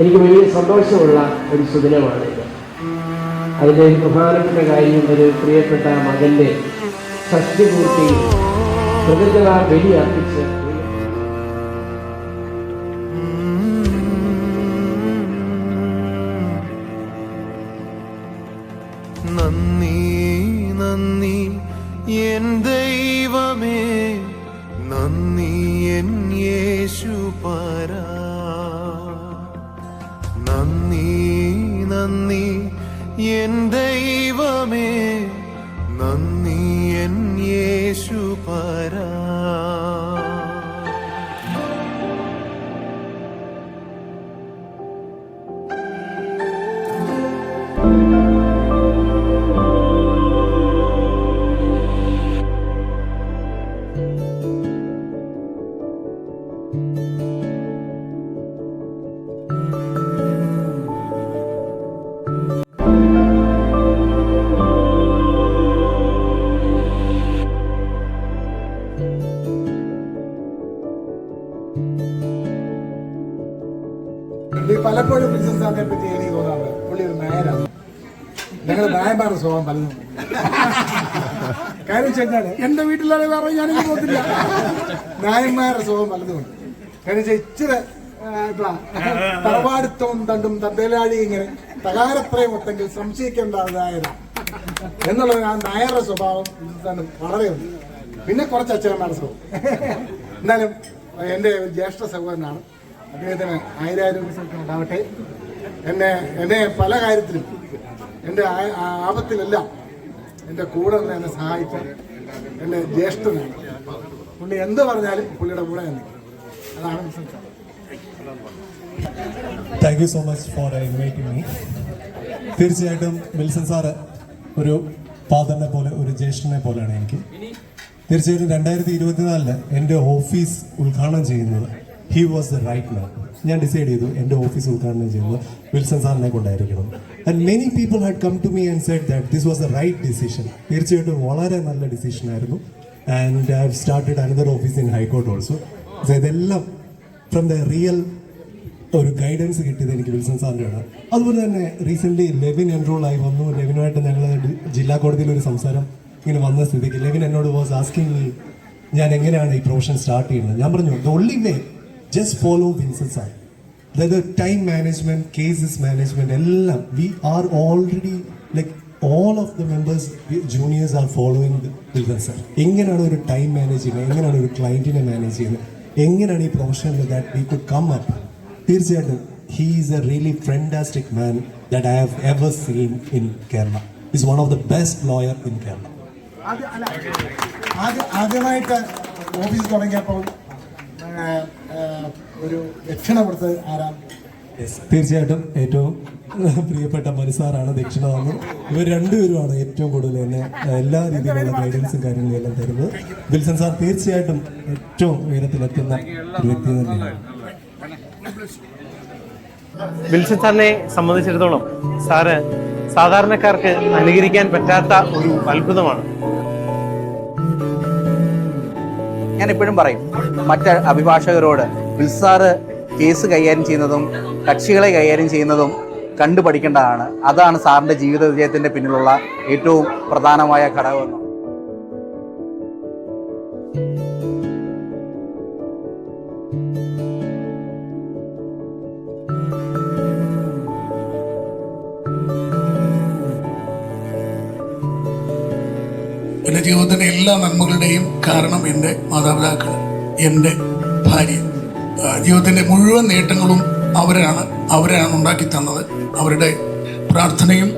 എനിക്ക് വലിയ സന്തോഷമുള്ള ഒരു സുദിനമാണിത് അതിന്റെ ഒരു പ്രധാനപ്പെട്ട കാര്യം ഒരു പ്രിയപ്പെട്ട മകന്റെ ഷഷ്ടിപൂർത്തി കൃതജ്ഞത ബലി അർപ്പിച്ച് നന്ദി നന്ദി എൻ ദൈവമേ. നന്ദി എൻ യേശു പരാ നന്ദി എൻ ദൈവമേ. നന്ദി എൻ യേശു പരാ. ഇത് പലപ്പോഴും പ്രിൻസസ് സാറിനെ പറ്റി എനിക്ക് തോന്നാറ് പുള്ളി ഒരു നായരാണ്. ഞങ്ങൾ നായന്മാരുടെ സ്വഭാവം പലതും കാര്യം വെച്ച് കഴിഞ്ഞാൽ എന്റെ വീട്ടിലാണ് വേറെ ഞാനിങ്ങനെ പോകത്തില്ല. നായന്മാരുടെ സ്വഭാവം പലതും ഉണ്ട്. കാര്യം വെച്ചാൽ ഇച്ചിരി തറവാടിത്തവും തണ്ടും തന്തേലാഴി ഇങ്ങനെ തകാരത്രയും ഒട്ടെങ്കിൽ സംശയിക്കേണ്ടതായത്. എന്നുള്ളത് ആ നായരുടെ സ്വഭാവം വളരെ ഉണ്ട്. പിന്നെ കുറച്ച് അച്ഛനന്മാരുടെ സ്വഭാവം. എന്നാലും എന്റെ ജ്യേഷ്ഠ സഹോദരനാണ്. അദ്ദേഹത്തിന് ആയിരായിരം ഉണ്ടാവട്ടെ. എന്നെ എന്നെ പല കാര്യത്തിലും എന്റെ ആപത്തിലെല്ലാം എന്റെ കൂടെ നിന്ന് എന്നെ സഹായിച്ച എന്റെ ജ്യേഷ്ഠനാണ്. പുള്ളി എന്ത് പറഞ്ഞാലും പുള്ളിയുടെ കൂടെ ഞാൻ നിൽക്കും. അതാണ് result thank you so much for inviting me തീർച്ചയായിട്ടും വിൽസൺ സാറ് ഒരു ഫാദറിനെ പോലെ ഒരു ജ്യേഷ്ഠനെ പോലെയാണ് എനിക്ക്. തീർച്ചയായിട്ടും രണ്ടായിരത്തി ഇരുപത്തിനാലിൽ എന്റെ ഓഫീസ് ഉദ്ഘാടനം ചെയ്യുന്നത് he was the right man ഞാൻ ഡിസൈഡ് ചെയ്തു എന്റെ ഓഫീസ് ഉദ്ഘാടനം ചെയ്യുന്നത് വിൽസൺ സാറിനെ കൊണ്ടായിരിക്കണം. And many people had come to me and said that this was a right decision തീർച്ചയായിട്ടും വളരെ നല്ല ഡിസിഷൻ ആയിരുന്നു. And I have started another office in high court also from from the real ഒരു guidance കിട്ടിയത് എനിക്ക് Wilson സാറിന്റെയാണ് അതുപോലെ തന്നെ recently Levin enrol ആയി വന്നു. ലെവിനുമായിട്ട് ഞങ്ങൾ ജില്ലാ കോടതിയിൽ ഒരു സംസാരം ഇങ്ങനെ വന്ന സ്ഥിതിക്ക് ലെവിൻ എന്നോട് വാസ് ആസ്കിങ് മീ ഞാൻ എങ്ങനെയാണ് ഈ പ്രൊഫഷൻ സ്റ്റാർട്ട് ചെയ്യുന്നത്? ഞാൻ പറഞ്ഞു the only way just follow Vincent's sir അതായത് ടൈം മാനേജ്മെന്റ് കേസസ് മാനേജ്മെന്റ് എല്ലാം we are already like all of the members juniors are following Wilson എങ്ങനെയാണ് ഒരു ടൈം മാനേജ് ചെയ്യുന്നത്? എങ്ങനെയാണ് ഒരു ക്ലയന്റിനെ മാനേജ് ചെയ്യുന്നത്? എങ്ങനെയാണ് ഈ പ്രൊഫഷനിൽ that we could come up തീർച്ചയായിട്ടും he is a really fantastic man that I have ever seen in Kerala is one of the best lawyer in Kerala ആദ്യ ആദ്യമായിട്ട് ഓഫീസ് തുടങ്ങിയപ്പോൾ ഒരു ദക്ഷിണ കൊടുത്തത് ആരാണ് തീർച്ചയായിട്ടും ഏറ്റവും പ്രിയപ്പെട്ട മനുസാറാണ് ദക്ഷിണ വന്നു ഇവർ രണ്ടുപേരുമാണ് ഏറ്റവും കൂടുതൽ എന്നെ എല്ലാ രീതിയിലുള്ള ഗൈഡൻസും കാര്യങ്ങളും എല്ലാം തരുന്നത്. വിൽസൺ സാർ തീർച്ചയായിട്ടും ഏറ്റവും ഉയരത്തിലെത്തുന്ന ഒരു വ്യക്തി തന്നെയാണ്. വിൽസൺ സാറിനെ സംബന്ധിച്ചിടത്തോളം സാറ് സാധാരണക്കാർക്ക് അനുകരിക്കാൻ പറ്റാത്ത ഒരു അത്ഭുതമാണ്. ഞാൻ എപ്പോഴും പറയും മറ്റ് അഭിഭാഷകരോട് ബിൽസാറ് കേസ് കൈകാര്യം ചെയ്യുന്നതും കക്ഷികളെ കൈകാര്യം ചെയ്യുന്നതും കണ്ടു പഠിക്കേണ്ടതാണ്. അതാണ് സാറിന്റെ ജീവിത വിജയത്തിന്റെ പിന്നിലുള്ള ഏറ്റവും പ്രധാനമായ ഘടകമെന്ന്. എന്റെ ജീവിതത്തിന്റെ എല്ലാ നന്മകളുടെയും കാരണം എന്റെ മാതാപിതാക്കൾ എന്റെ ഭാര്യ. ജീവിതത്തിന്റെ മുഴുവൻ നേട്ടങ്ങളും അവരാണ് അവരാണ് ഉണ്ടാക്കി തന്നത്. അവരുടെ പ്രാർത്ഥനയും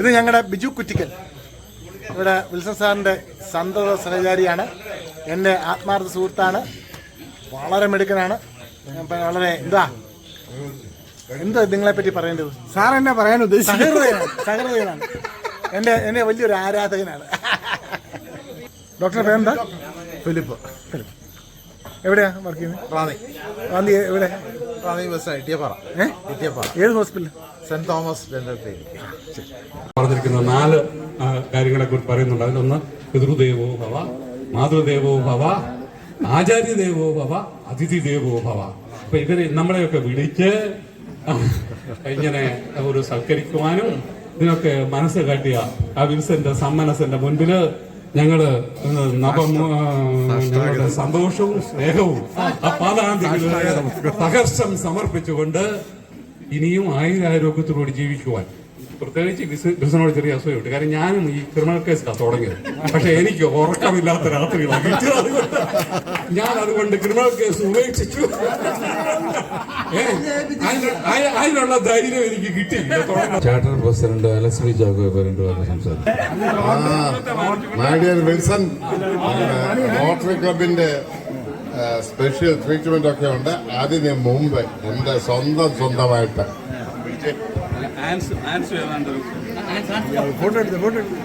ഇത് ഞങ്ങളുടെ ബിജു കുറ്റിക്കൽ. ഇവിടെ വിൽസൺ സാറിന്റെ സന്തത സഹചാരിയാണ്. എന്റെ ആത്മാർത്ഥ സുഹൃത്താണ്. വളരെ മിടുക്കനാണ്. വളരെ എന്താ? എന്താ നിങ്ങളെ പറ്റി പറയേണ്ടത്? സാർ എന്നെ പറയാൻ ഉദ്ദേശിച്ചു സഹൃദയനാണ്. എന്റെ എന്റെ വലിയൊരു ആരാധകനാണ്. ഡോക്ടർ പേരെന്താ? ഫിലിപ്പ്. എവിടെയാ വർക്ക് ചെയ്യുന്നത്? റാന്നി. റാന്നി എവിടെ? റാന്നി ബസ് ഇട്ടിയപ്പാറ. ഏ? ഇട്ടിയപ്പാറ. ഏത് ഹോസ്പിറ്റൽ സെന്റ് തോമസ് പറഞ്ഞിരിക്കുന്ന നാല് കാര്യങ്ങളെ കുറിച്ച് പറയുന്നുണ്ട്. അതിലൊന്ന് പിതൃദേവോ ഭവ മാതൃദേവോ ഭവ ആചാര്യദേവോ ഭവ അതിഥി ദേവോ ഭവ. അപ്പൊ ഇവർ നമ്മളെയൊക്കെ വിളിച്ച് ഇങ്ങനെ ഒരു സൽക്കരിക്കുവാനും ഇതിനൊക്കെ മനസ്സ് കാട്ടിയ ആ വിൽസന്റെ സമ്മനസിന്റെ മുൻപിൽ ഞങ്ങൾ നവം ഞങ്ങളുടെ സന്തോഷവും സ്നേഹവും ആ പാതാന്തികളിൽ തകർച്ചം സമർപ്പിച്ചുകൊണ്ട് ഇനിയും ആയുരാരോഗ്യത്തോടുകൂടി ജീവിക്കുവാൻ. പ്രത്യേകിച്ച് ബിസ്- ബിസിനോട് ചെറിയ അസൂയുണ്ട്. കാരണം ഞാനും ഈ ക്രിമിനൽ കേസിലാണ് തുടങ്ങിയത്. പക്ഷെ എനിക്ക് ഉറക്കമില്ലാത്ത രാത്രികളാണ്. ഞാൻ അതുകൊണ്ട് ക്രിമിനൽ കേസ് ഉപേക്ഷിച്ചു. അതിനുള്ള ധൈര്യം എനിക്ക് കിട്ടി ചാർട്ടർ പ്രസിഡന്റ് അലക്സ് ജാഗോ ക്ലബിന്റെ സ്പെഷ്യൽ ട്രീറ്റ്മെന്റ് ഒക്കെ ഉണ്ട്. അതിന് മുമ്പ് എന്റെ സ്വന്തം സ്വന്തമായിട്ട്. ഫോട്ടോ എടുത്ത് ഫോട്ടോ എടുത്ത്.